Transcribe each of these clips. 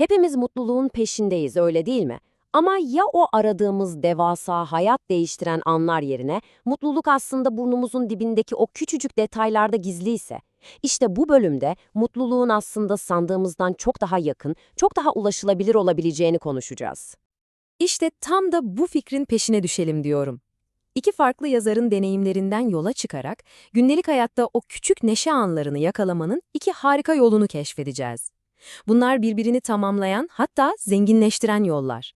Hepimiz mutluluğun peşindeyiz, öyle değil mi? Ama ya o aradığımız devasa, hayat değiştiren anlar yerine mutluluk aslında burnumuzun dibindeki o küçücük detaylarda gizliyse? İşte bu bölümde mutluluğun aslında sandığımızdan çok daha yakın, çok daha ulaşılabilir olabileceğini konuşacağız. İşte tam da bu fikrin peşine düşelim diyorum. İki farklı yazarın deneyimlerinden yola çıkarak gündelik hayatta o küçük neşe anlarını yakalamanın iki harika yolunu keşfedeceğiz. Bunlar birbirini tamamlayan hatta zenginleştiren yollar.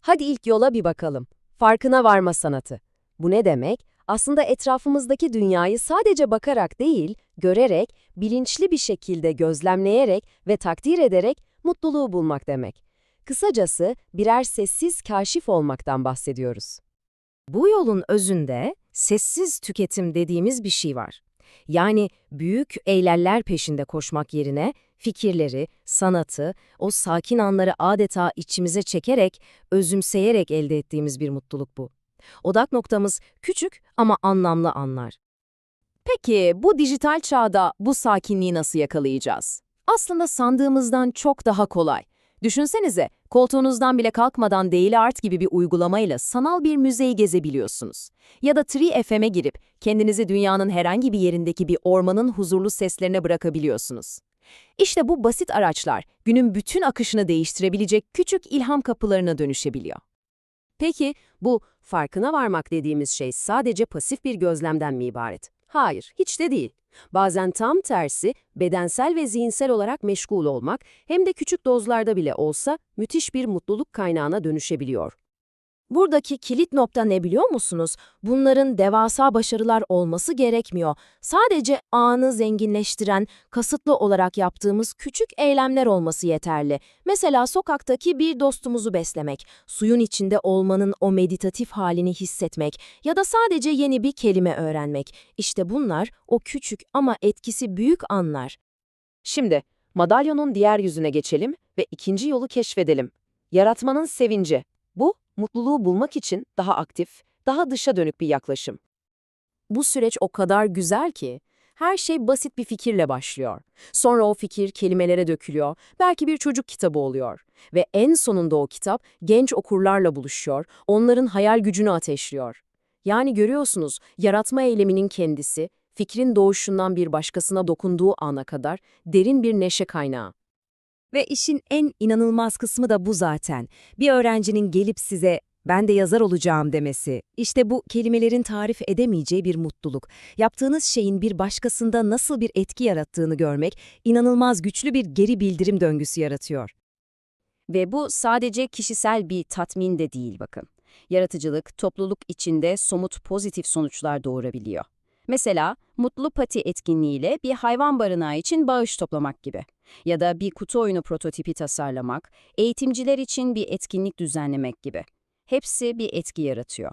Hadi ilk yola bir bakalım. Farkına varma sanatı. Bu ne demek? Aslında etrafımızdaki dünyayı sadece bakarak değil, görerek, bilinçli bir şekilde gözlemleyerek ve takdir ederek mutluluğu bulmak demek. Kısacası birer sessiz kaşif olmaktan bahsediyoruz. Bu yolun özünde sessiz tüketim dediğimiz bir şey var. Yani büyük eyleller peşinde koşmak yerine fikirleri, sanatı, o sakin anları adeta içimize çekerek, özümseyerek elde ettiğimiz bir mutluluk bu. Odak noktamız küçük ama anlamlı anlar. Peki bu dijital çağda bu sakinliği nasıl yakalayacağız? Aslında sandığımızdan çok daha kolay. Düşünsenize, koltuğunuzdan bile kalkmadan Daily Art gibi bir uygulamayla sanal bir müzeyi gezebiliyorsunuz. Ya da Tree FM'e girip kendinizi dünyanın herhangi bir yerindeki bir ormanın huzurlu seslerine bırakabiliyorsunuz. İşte bu basit araçlar günün bütün akışını değiştirebilecek küçük ilham kapılarına dönüşebiliyor. Peki bu farkına varmak dediğimiz şey sadece pasif bir gözlemden mi ibaret? Hayır, hiç de değil. Bazen tam tersi, bedensel ve zihinsel olarak meşgul olmak hem de küçük dozlarda bile olsa müthiş bir mutluluk kaynağına dönüşebiliyor. Buradaki kilit nokta ne biliyor musunuz? Bunların devasa başarılar olması gerekmiyor. Sadece anı zenginleştiren, kasıtlı olarak yaptığımız küçük eylemler olması yeterli. Mesela sokaktaki bir dostumuzu beslemek, suyun içinde olmanın o meditatif halini hissetmek ya da sadece yeni bir kelime öğrenmek. İşte bunlar o küçük ama etkisi büyük anlar. Şimdi madalyonun diğer yüzüne geçelim ve ikinci yolu keşfedelim. Yaratmanın sevinci. Bu, mutluluğu bulmak için daha aktif, daha dışa dönük bir yaklaşım. Bu süreç o kadar güzel ki, her şey basit bir fikirle başlıyor. Sonra o fikir kelimelere dökülüyor, belki bir çocuk kitabı oluyor. Ve en sonunda o kitap genç okurlarla buluşuyor, onların hayal gücünü ateşliyor. Yani görüyorsunuz, yaratma eyleminin kendisi, fikrin doğuşundan bir başkasına dokunduğu ana kadar derin bir neşe kaynağı. Ve işin en inanılmaz kısmı da bu zaten. Bir öğrencinin gelip size ben de yazar olacağım demesi. İşte bu kelimelerin tarif edemeyeceği bir mutluluk. Yaptığınız şeyin bir başkasında nasıl bir etki yarattığını görmek inanılmaz güçlü bir geri bildirim döngüsü yaratıyor. Ve bu sadece kişisel bir tatmin de değil bakın. Yaratıcılık, topluluk içinde somut pozitif sonuçlar doğurabiliyor. Mesela Mutlu Pati etkinliğiyle bir hayvan barınağı için bağış toplamak gibi. Ya da bir kutu oyunu prototipi tasarlamak, eğitimciler için bir etkinlik düzenlemek gibi. Hepsi bir etki yaratıyor.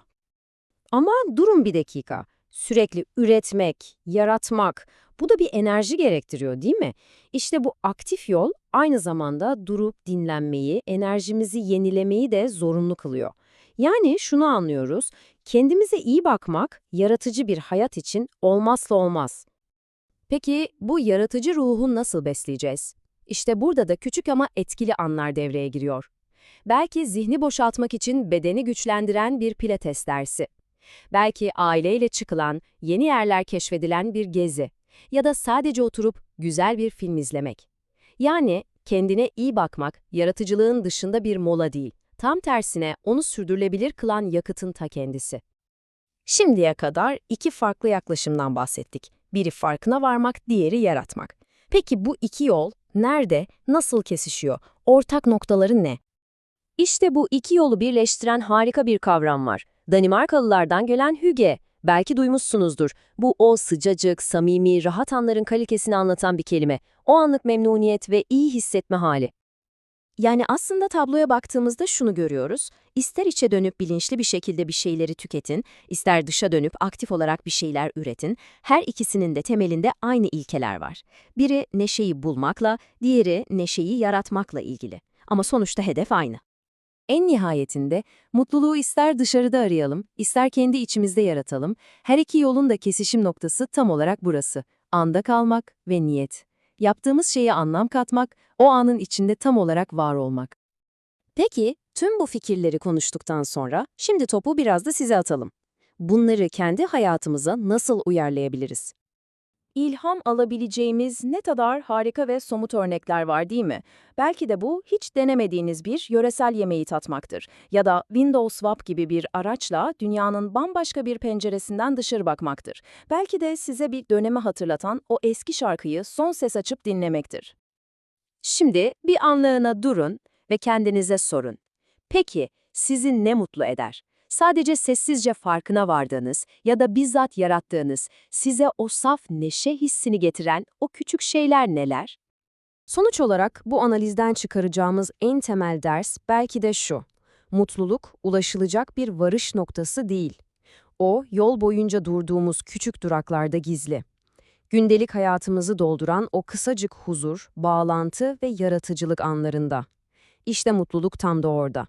Ama durun bir dakika. Sürekli üretmek, yaratmak, bu da bir enerji gerektiriyor değil mi? İşte bu aktif yol aynı zamanda durup dinlenmeyi, enerjimizi yenilemeyi de zorunlu kılıyor. Yani şunu anlıyoruz, kendimize iyi bakmak, yaratıcı bir hayat için olmazsa olmaz. Peki bu yaratıcı ruhu nasıl besleyeceğiz? İşte burada da küçük ama etkili anlar devreye giriyor. Belki zihni boşaltmak için bedeni güçlendiren bir pilates dersi. Belki aileyle çıkılan, yeni yerler keşfedilen bir gezi. Ya da sadece oturup güzel bir film izlemek. Yani kendine iyi bakmak, yaratıcılığın dışında bir mola değil. Tam tersine onu sürdürülebilir kılan yakıtın ta kendisi. Şimdiye kadar iki farklı yaklaşımdan bahsettik. Biri farkına varmak, diğeri yaratmak. Peki bu iki yol nerede, nasıl kesişiyor? Ortak noktaları ne? İşte bu iki yolu birleştiren harika bir kavram var. Danimarkalılardan gelen hüge. Belki duymuşsunuzdur. Bu o sıcacık, samimi, rahat anların kalitesini anlatan bir kelime. O anlık memnuniyet ve iyi hissetme hali. Yani aslında tabloya baktığımızda şunu görüyoruz. İster içe dönüp bilinçli bir şekilde bir şeyleri tüketin, ister dışa dönüp aktif olarak bir şeyler üretin. Her ikisinin de temelinde aynı ilkeler var. Biri neşeyi bulmakla, diğeri neşeyi yaratmakla ilgili. Ama sonuçta hedef aynı. En nihayetinde mutluluğu ister dışarıda arayalım, ister kendi içimizde yaratalım. Her iki yolun da kesişim noktası tam olarak burası. Anda kalmak ve niyet. Yaptığımız şeye anlam katmak, o anın içinde tam olarak var olmak. Peki, tüm bu fikirleri konuştuktan sonra şimdi topu biraz da size atalım. Bunları kendi hayatımıza nasıl uyarlayabiliriz? İlham alabileceğimiz ne kadar harika ve somut örnekler var değil mi? Belki de bu hiç denemediğiniz bir yöresel yemeği tatmaktır. Ya da Windows Swap gibi bir araçla dünyanın bambaşka bir penceresinden dışarı bakmaktır. Belki de size bir dönemi hatırlatan o eski şarkıyı son ses açıp dinlemektir. Şimdi bir anlığına durun ve kendinize sorun. Peki, sizi ne mutlu eder? Sadece sessizce farkına vardığınız ya da bizzat yarattığınız, size o saf neşe hissini getiren o küçük şeyler neler? Sonuç olarak bu analizden çıkaracağımız en temel ders belki de şu. Mutluluk ulaşılacak bir varış noktası değil. O, yol boyunca durduğumuz küçük duraklarda gizli. Gündelik hayatımızı dolduran o kısacık huzur, bağlantı ve yaratıcılık anlarında. İşte mutluluk tam da orada.